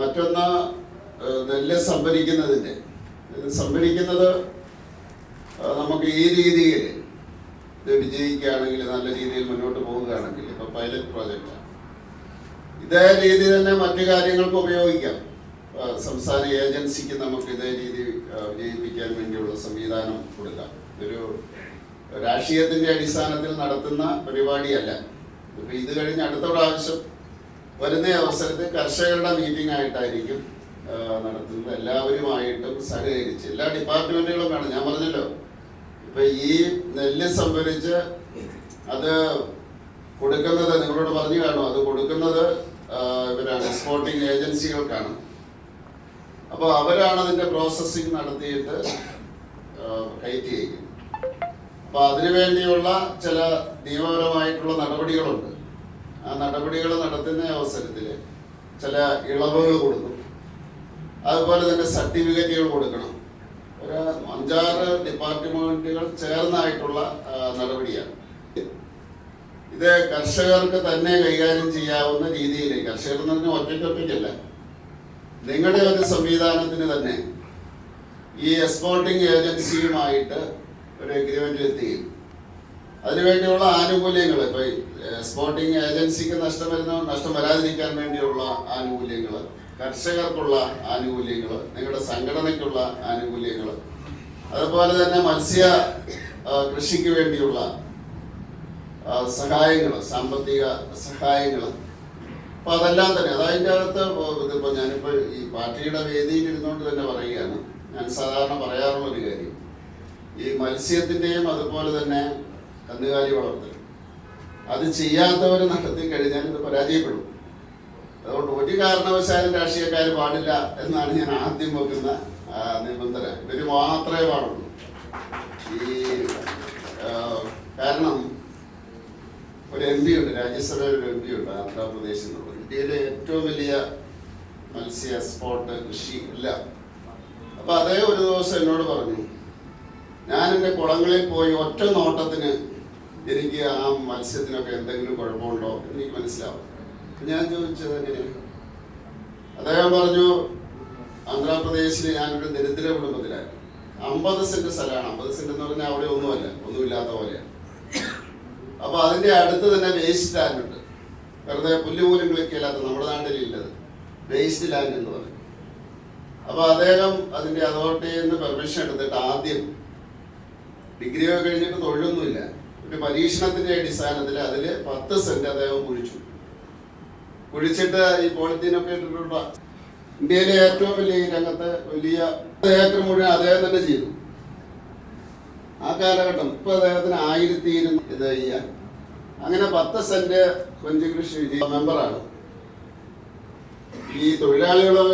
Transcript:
മറ്റൊന്ന് നെല്ല് സംഭരിക്കുന്നതിന്റെ. സംഭരിക്കുന്നത് നമുക്ക് ഈ രീതിയിൽ ഇത് വിജയിക്കുകയാണെങ്കിൽ നല്ല രീതിയിൽ മുന്നോട്ട് പോവുകയാണെങ്കിൽ ഇപ്പൊ പൈലറ്റ് പ്രോജക്റ്റ് ഇതേ രീതി തന്നെ മറ്റു കാര്യങ്ങൾക്ക് ഉപയോഗിക്കാം. സംസ്ഥാന ഏജൻസിക്ക് നമുക്ക് ഇതേ രീതി വിജയിപ്പിക്കാൻ വേണ്ടിയുള്ള സംവിധാനം കൊടുക്കാം. ഒരു രാഷ്ട്രീയത്തിന്റെ അടിസ്ഥാനത്തിൽ നടത്തുന്ന പരിപാടിയല്ല. ഇപ്പൊ ഇത് കഴിഞ്ഞ് അടുത്ത പ്രാവശ്യം വരുന്ന അവസരത്തിൽ കർഷകരുടെ മീറ്റിംഗ് ആയിട്ടായിരിക്കും നടത്തുന്നത്. എല്ലാവരുമായിട്ടും സഹകരിച്ച് എല്ലാ ഡിപ്പാർട്ട്മെന്റുകളും വേണം ഞാൻ പറഞ്ഞല്ലോ ഇപ്പൊ ഈ നെല്ല് സംഭരിച്ച് അത് കൊടുക്കുന്നത് നിങ്ങളോട് പറഞ്ഞു കാണും അത് കൊടുക്കുന്നത് ഇവരാണ് എക്സ്പോർട്ടിംഗ് ഏജൻസികൾക്കാണ് അപ്പോൾ അവരാണ് അതിന്റെ പ്രോസസ്സിംഗ് നടത്തിയിട്ട് കയറ്റി അയക്കുന്നത് അപ്പൊ അതിനു വേണ്ടിയുള്ള ചില നിയമപരമായിട്ടുള്ള നടപടികളുണ്ട്. ആ നടപടികൾ നടത്തുന്ന അവസരത്തിൽ ചില ഇളവുകൾ കൊടുക്കും. അതുപോലെ തന്നെ സർട്ടിഫിക്കറ്റുകൾ കൊടുക്കണം. ഒരു അഞ്ചാറ് ഡിപ്പാർട്ട്മെന്റുകൾ ചേർന്നായിട്ടുള്ള നടപടിയാണ്. ഇത് കർഷകർക്ക് തന്നെ കൈകാര്യം ചെയ്യാവുന്ന രീതിയിൽ കർഷകർ എന്ന് പറഞ്ഞാൽ ഒറ്റയ്ക്കൊറ്റയ്ക്കല്ല നിങ്ങളുടെ ഒരു സംവിധാനത്തിന് തന്നെ ഈ എക്സ്പോർട്ടിംഗ് ഏജൻസിയുമായിട്ട് ഒരു എഗ്രിമെന്റ് എത്തുകയും അതിനുവേണ്ടിയുള്ള ആനുകൂല്യങ്ങൾ ഇപ്പൊ എക്സ്പോർട്ടിങ് ഏജൻസിക്ക് നഷ്ടം വരുന്ന നഷ്ടം വരാതിരിക്കാൻ വേണ്ടിയുള്ള ആനുകൂല്യങ്ങൾ കർഷകർക്കുള്ള ആനുകൂല്യങ്ങൾ നിങ്ങളുടെ സംഘടനയ്ക്കുള്ള ആനുകൂല്യങ്ങൾ അതുപോലെ തന്നെ മത്സ്യ കൃഷിക്ക് വേണ്ടിയുള്ള സഹായങ്ങൾ സാമ്പത്തിക സഹായങ്ങൾ അപ്പൊ അതെല്ലാം തന്നെ അതതിന്റെ അകത്ത് ഇതിപ്പോ ഞാനിപ്പോ ഈ പാർട്ടിയുടെ വേദിയിൽ ഇരുന്നുകൊണ്ട് തന്നെ പറയുകയാണ്. ഞാൻ സാധാരണ പറയാറുള്ള ഒരു കാര്യം. ഈ മത്സ്യത്തിന്റെയും അതുപോലെ തന്നെ കന്നുകാലി വളർത്തൽ അത് ചെയ്യാത്തവർ നടത്തി കഴിഞ്ഞാൽ ഇത് പരാജയപ്പെടും. അതുകൊണ്ട് ഒരു കാരണവശാലും രാഷ്ട്രീയക്കാർ പാടില്ല എന്നാണ് ഞാൻ ആദ്യം വെക്കുന്ന നിബന്ധന. ഇവർ മാത്രമേ പാടുള്ളൂ. ഈ കാരണം ഒരു എം പി ഉണ്ട് രാജ്യസഭയിൽ ഒരു എം പി ഉണ്ട് ആന്ധ്രാപ്രദേശിൽ നിന്നുള്ള ഇന്ത്യയിലെ ഏറ്റവും വലിയ മത്സ്യ സ്പോട്ട് കൃഷി എല്ലാം. അപ്പൊ അതേ ഒരു ദിവസം എന്നോട് പറഞ്ഞു ഞാൻ എന്റെ കുളങ്ങളിൽ പോയി ഒറ്റ നോട്ടത്തിന് എനിക്ക് ആ മത്സ്യത്തിനൊക്കെ എന്തെങ്കിലും കുഴപ്പമുണ്ടോ എനിക്ക് മനസ്സിലാവും. ഞാൻ ചോദിച്ചത് എങ്ങനെയാണ് അദ്ദേഹം പറഞ്ഞു ആന്ധ്രാപ്രദേശിൽ ഞാനൊരു ദരിദ്ര കുടുംബത്തിലായിരുന്നു. അമ്പത് സെന്റ് സ്ഥലമാണ്. അമ്പത് സെന്റ് എന്ന് പറഞ്ഞാൽ അവിടെ ഒന്നുമല്ല ഒന്നുമില്ലാത്ത പോലെയാണ്. അപ്പൊ അതിന്റെ അടുത്ത് തന്നെ വേസ്റ്റ് ലാൻഡ് ഉണ്ട്. വെറുതെ പുല്ല് പോലും കിളിക്കില്ലാത്ത നമ്മുടെ നാട്ടിലില്ലത്. വേസ്റ്റ് ലാൻഡ് എന്ന് പറയും. അപ്പൊ അദ്ദേഹം അതിന്റെ അതോറിറ്റിയിൽ നിന്ന് പെർമിഷൻ എടുത്തിട്ട് ആദ്യം ഡിഗ്രിയൊക്കെ കഴിഞ്ഞിട്ട് തൊഴിലൊന്നുമില്ല. ഒരു പരീക്ഷണത്തിന്റെ അടിസ്ഥാനത്തിൽ അതിൽ പത്ത് സെന്റ് അദ്ദേഹം കുഴിച്ചു. കുഴിച്ചിട്ട് ഈ പോളിത്തീനൊക്കെ ഇട്ടിട്ടുള്ള ഇന്ത്യയിലെ ഏറ്റവും വലിയ രംഗത്ത് വലിയ ഏക്കർ മുഴുവൻ അദ്ദേഹം തന്നെ ചെയ്തു. ആ കാലഘട്ടം ഇപ്പൊ അദ്ദേഹത്തിന് ആയിരത്തി ഇരുന്നൂറ് ഇത് ചെയ്യാൻ. അങ്ങനെ പത്ത് സെന്റ് കൊഞ്ച് കൃഷി മെമ്പറാണ്. ഈ തൊഴിലാളികൾ